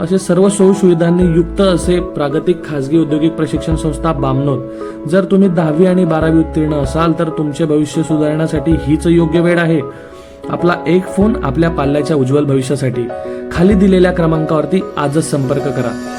असे सर्व सोयीसुविधांनी युक्त असे प्रागतिक खाजगी औद्योगिक प्रशिक्षण संस्था बामनोद जर तुम्ही दहावी आणि बारावी उत्तीर्ण असाल तर तुमचे भविष्य सुधारण्यासाठी हीच योग्य वेळ आहे. आपला एक फोन आपल्या पाल्याच्या उज्ज्वल भविष्यासाठी. खाली दिलेल्या क्रमांकावरती आजच संपर्क करा.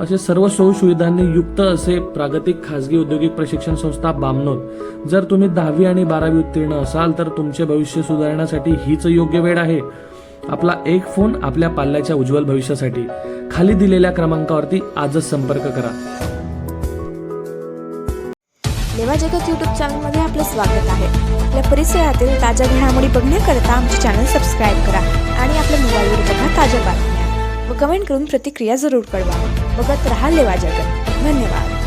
असे सर्व सोयीसुविधांनी युक्त असे प्रागतिक खासगी औद्योगिक प्रशिक्षण संस्था बामनोद. जर तुम्ही दहावी आणि बारावी उत्तीर्ण असाल तर तुमचे भविष्य सुधारण्यासाठी हीच योग्य वेळ आहे. आपला एक फोन आपल्या पाल्याच्या उज्ज्वल भविष्यासाठी. खाली दिलेल्या क्रमांकावरती आजच संपर्क करा. लेवा जगत यूट्यूब चॅनलमध्ये आपलं स्वागत आहे. आपल्या परिसरातील ताज्या घडामोडी बघण्याकरता आमचे चॅनल सबस्क्राईब करा आणि आपल्या मोबाईलवर बघा ताज्या बातम्या. व कमेंट करून प्रतिक्रिया जरूर कळवा. बघत रहा लेवा जगत. धन्यवाद.